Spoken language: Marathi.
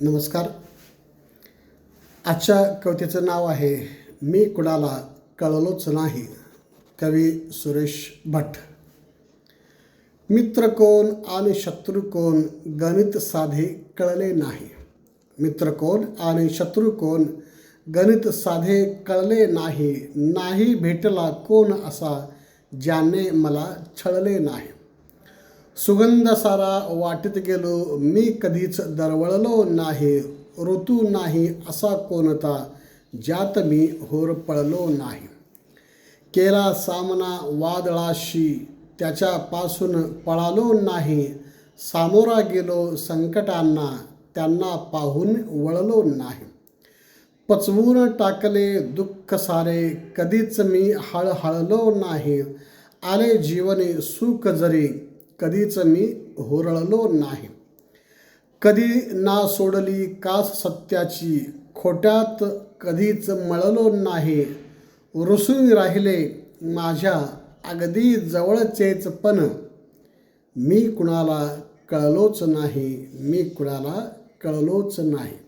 नमस्कार. आजच्या कवितेचं नाव आहे मी कुणाला कळलोच नाही कवी सुरेश भट मित्र कोण आणि शत्रू कोण गणित साधे कळले नाही. मित्र कोण आणि शत्रू कोण गणित साधे कळले नाही नाही भेटला कोण असा ज्याने मला छळले नाही. सुगंध सारा वाटत गेलो मी कधीच दरवळलो नाही ऋतू नाही असा कोणता ज्यात मी होरपळलो नाही. केला सामना वादळाशी त्याच्यापासून पळालो नाही सामोरा गेलो संकटांना त्यांना पाहून वळलो नाही. पचवून टाकले दुःख सारे कधीच मी हळहळलो नाही आले जीवने सुख जरी कधीच मी होरळलो नाही. कधी ना सोडली कास सत्याची खोट्यात कधीच मळलो नाही. रुसून राहिले माझ्या अगदी जवळचेच पण. मी कुणाला कळलोच नाही मी कुणाला कळलोच नाही.